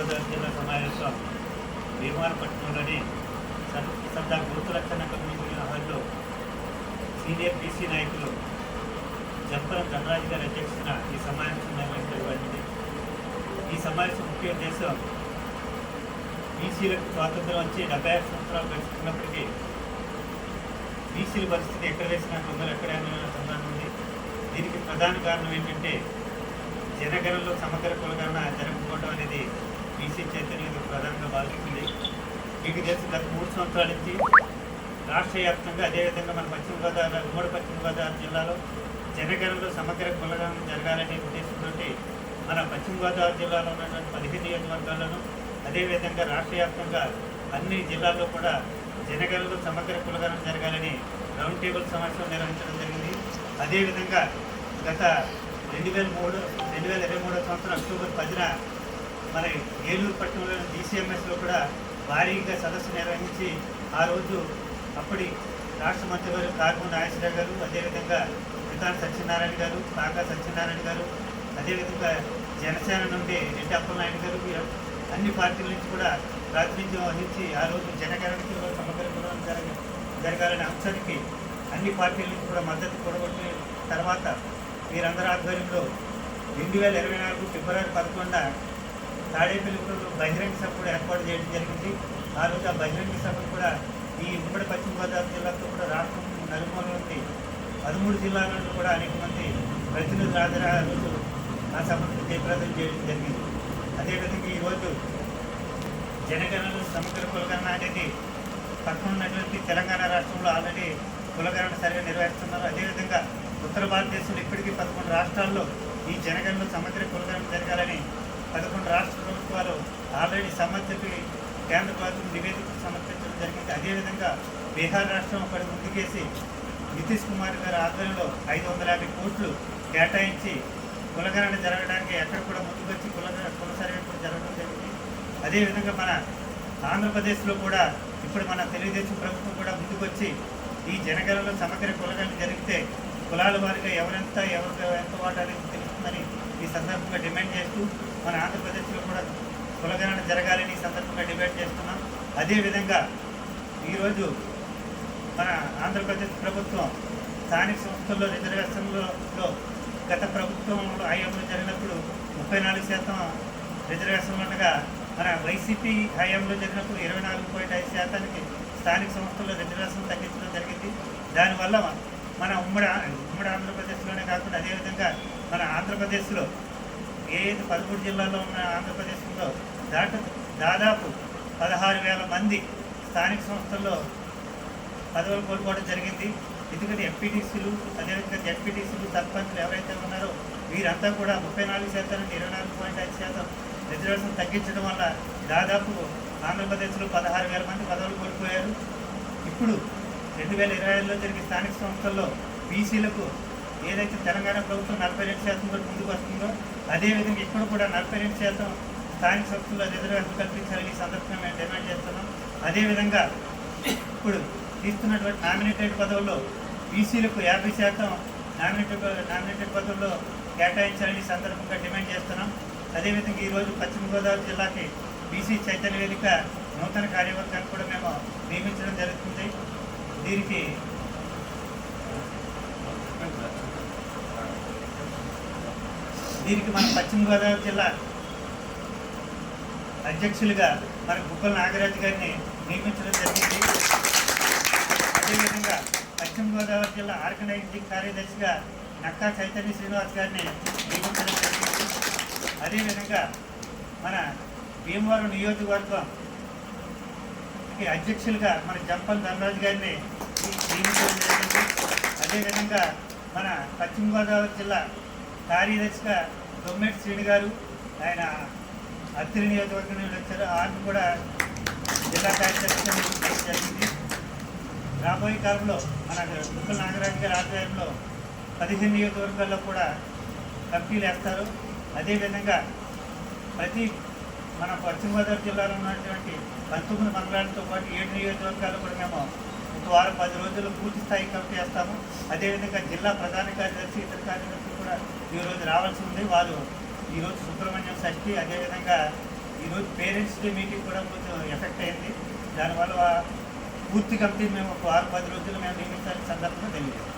గోదావరి జిల్లా సమావేశం భీమవరపట్నంలోని సర్- సర్దార్ గురుతులక్షణ కమిటీ హాల్లో సీనియర్ బీసీ నాయకులు జంపరం ధనరాజు గారు అధ్యక్షతన ఈ సమావేశం నిర్వహించబడింది ఈ సమావేశం ముఖ్య ఉద్దేశం బీసీలకు స్వాతంత్రం వచ్చి డెబ్బై ఐదు సంవత్సరాలు గడుస్తున్నప్పటికీ బీసీల పరిస్థితి ఎక్కడ వేసినా కొందరు ఎక్కడ సందర్భం ఉంది. దీనికి ప్రధాన కారణం ఏంటంటే జనగణంలో సమగ్ర కులగణన జరగకపోవడం అనేది బీసీ చైతన్యం ప్రధానంగా బాధిస్తుంది మీకు తెలిసి గత మూడు సంవత్సరాల నుంచి రాష్ట్ర వ్యాప్తంగా అదేవిధంగా మన పశ్చిమ గోదావరి ఉమ్మడి పశ్చిమ గోదావరి జిల్లాలో జనగణంలో సమగ్ర కులగణన జరగాలనే ఉద్దేశంతో మన పశ్చిమ గోదావరి జిల్లాలో ఉన్నటువంటి పదిహేను నియోజకవర్గాల్లోనూ అదేవిధంగా రాష్ట్ర వ్యాప్తంగా అన్ని జిల్లాల్లో కూడా జనగణంలో సమగ్ర కులగణన జరగాలని రౌండ్ టేబుల్ సమావేశం నిర్వహించడం జరిగింది. అదేవిధంగా గత రెండు వేల మూడు రెండు వేల ఇరవై మూడో సంవత్సరం అక్టోబర్ పదిన మన ఏలూరు పట్టణంలోని డీసీఎంఎస్లో కూడా భారీగా సదస్సు నిర్వహించి ఆ రోజు అప్పటి రాష్ట్ర మంత్రి గారు కార్మూ నాగేశ్వరరావు గారు అదేవిధంగా విధాన సత్యనారాయణ గారు కాకా సత్యనారాయణ గారు అదేవిధంగా జనసేన నుండి రెడ్డి అప్పలనాయుడు గారు అన్ని పార్టీల నుంచి కూడా ప్రాతినిధ్యం వహించి ఆ రోజు జనగణనకి సమగ్ర కులం జరగ జరగాలనే అంశానికి అన్ని పార్టీల నుంచి కూడా మద్దతు కూడగొట్టిన తర్వాత వీరందరి ఆధ్వర్యంలో రెండు వేల ఇరవై నాలుగు ఫిబ్రవరి పదకొండున తాడేపల్లిగూడలో బహిరంగ సభ కూడా ఏర్పాటు చేయడం జరిగింది. ఆ రోజు ఆ బహిరంగ సభ కూడా ఈ ఉమ్మడి పశ్చిమ గోదావరి జిల్లాతో కూడా రాష్ట్రం నలుమూల నుండి పదమూడు జిల్లాల నుండి కూడా అనేక మంది ప్రతినిధులు హాజరా రోజు ఆ సభకు జయప్రదం చేయడం జరిగింది. అదేవిధంగా ఈరోజు జనగణన సమగ్ర కులగణన అనేది పక్కన ఉన్నటువంటి తెలంగాణ రాష్ట్రంలో ఆల్రెడీ కులగణన సరిగా నిర్వహిస్తున్నారు. అదేవిధంగా ఉత్తర భారతదేశంలో ఇప్పటికీ పదకొండు రాష్ట్రాల్లో ఈ జనగణన సమగ్ర కులగణన జరగాలని పదకొండు రాష్ట్ర ప్రభుత్వాలు ఆల్రెడీ సమర్థకి కేంద్ర ప్రభుత్వం నివేదిక సమర్పించడం జరిగింది. అదేవిధంగా బీహార్ రాష్ట్రం ఒకటి ముందుకేసి నితీష్ కుమార్ గారి ఆధ్వర్యంలో ఐదు వందల యాభై కోట్లు కేటాయించి కులగణన జరగడానికి ఎక్కడ కూడా ముందుకొచ్చి కులగణ కుల సర్వే కూడా జరగడం జరిగింది. అదేవిధంగా మన ఆంధ్రప్రదేశ్లో కూడా ఇప్పుడు మన తెలుగుదేశం ప్రభుత్వం కూడా ముందుకొచ్చి ఈ జనగణనలో సమగ్ర కులగణన జరిగితే కులాల వారిగా ఎవరెంత ఎవరు ఎంత వాటాలని తెలుస్తుందని ఈ సందర్భంగా డిమాండ్ చేస్తూ మన ఆంధ్రప్రదేశ్లో కూడా కులగణన జరగాలని ఈ సందర్భంగా డిమాండ్ చేస్తున్నాం. అదేవిధంగా ఈరోజు మన ఆంధ్రప్రదేశ్ ప్రభుత్వం స్థానిక సంస్థల్లో రిజర్వేషన్లలో గత ప్రభుత్వంలో హయాంలో జరిగినప్పుడు ముప్పై నాలుగు శాతం రిజర్వేషన్లు ఉండగా మన వైసీపీ హయాంలో జరిగినప్పుడు ఇరవై నాలుగు పాయింట్ ఐదు శాతానికి స్థానిక సంస్థల్లో రిజర్వేషన్ తగ్గించడం జరిగింది. దానివల్ల మన ఉమ్మడి ఉమ్మడి ఆంధ్రప్రదేశ్లోనే కాకుండా అదేవిధంగా మన ఆంధ్రప్రదేశ్లో ఏ పదమూడు జిల్లాల్లో ఉన్న ఆంధ్రప్రదేశ్లో దాట దాదాపు పదహారు వేల మంది స్థానిక సంస్థల్లో పదవులు కోల్పోవడం జరిగింది. ఎందుకంటే ఎంపీటీసీలు అదేవిధంగా జడ్పీటీసీలు సర్పంచులు ఎవరైతే ఉన్నారో వీరంతా కూడా ముప్పై నాలుగు శాతం నుండి ఇరవై నాలుగు పాయింట్ ఐదు శాతం రిజర్వేషన్ తగ్గించడం వల్ల దాదాపు ఆంధ్రప్రదేశ్లో పదహారు వేల మంది పదవులు కోల్పోయారు. ఇప్పుడు రెండు వేల ఇరవై ఐదులో జరిగే స్థానిక సంస్థల్లో బీసీలకు ఏదైతే తెలంగాణ ప్రభుత్వం నలభై రెండు శాతం కూడా ముందుకు వస్తుందో అదేవిధంగా ఇప్పుడు కూడా నలభై రెండు శాతం స్థానిక సంస్థల్లో రిజర్వేషన్ కల్పించాలని సందర్భంగా మేము డిమాండ్ చేస్తున్నాం. అదేవిధంగా ఇప్పుడు తీస్తున్నటువంటి నామినేటెడ్ పదవుల్లో బీసీలకు యాభై శాతం నామినేటెడ్ నామినేటెడ్ పదవుల్లో కేటాయించాలని సందర్భంగా డిమాండ్ చేస్తున్నాం. అదేవిధంగా ఈరోజు పశ్చిమ గోదావరి జిల్లాకి బీసీ చైతన్య వేదిక నూతన కార్యవర్గాన్ని కూడా మేము నియమించడం జరుగుతుంది. దీనికి దీనికి మన పశ్చిమ గోదావరి జిల్లా అధ్యక్షులుగా మన బుక్కల నాగరాజు గారిని నియమించడం జరిగింది. అదేవిధంగా పశ్చిమ గోదావరి జిల్లా ఆర్గనైజింగ్ కార్యదర్శిగా నక్కా చైతన్య శ్రీనివాస్ గారిని నియమించడం జరిగింది. అదేవిధంగా మన భీమవరం నియోజకవర్గం అధ్యక్షులుగా మన జంపల్ ధనరాజు గారిని నియమించడం జరిగింది. అదేవిధంగా మన పశ్చిమ గోదావరి జిల్లా కార్యదర్శిగా దొమ్మెటి శ్రీని గారు ఆయన అత్తిరి నియోజకవర్గం వచ్చారు. ఆయన కూడా జిల్లా కార్యదర్శిగా జరిగింది. రాబోయే కాలంలో మన దుక్కల నాగరాజు గారి ఆధ్వర్యంలో పదిహేను నియోజకవర్గాల్లో కూడా కంపెనీలు వేస్తారు అదేవిధంగా ప్రతి మన పశ్చిమ గోదావరి జిల్లాలో ఉన్నటువంటి పంతొమ్మిది మండలాలతో పాటు ఏడు నియోజకవర్గాలు కూడా మేము ఒక వారం పది రోజులు పూర్తి స్థాయి కమిటీ చేస్తాము అదేవిధంగా జిల్లా ప్రధాన కార్యదర్శి ఇతర కార్యదర్శి కూడా ఈరోజు రావాల్సి ఉంది. వాళ్ళు ఈరోజు సుబ్రహ్మణ్యం షష్ఠి అదేవిధంగా ఈరోజు పేరెంట్స్ డే మీటింగ్ కూడా కొంచెం ఎఫెక్ట్ అయింది. దానివల్ల పూర్తి కమిటీ మేము ఒక వారం పది రోజులు మేము నియమించాలని సందర్భంగా తెలియజేస్తాం.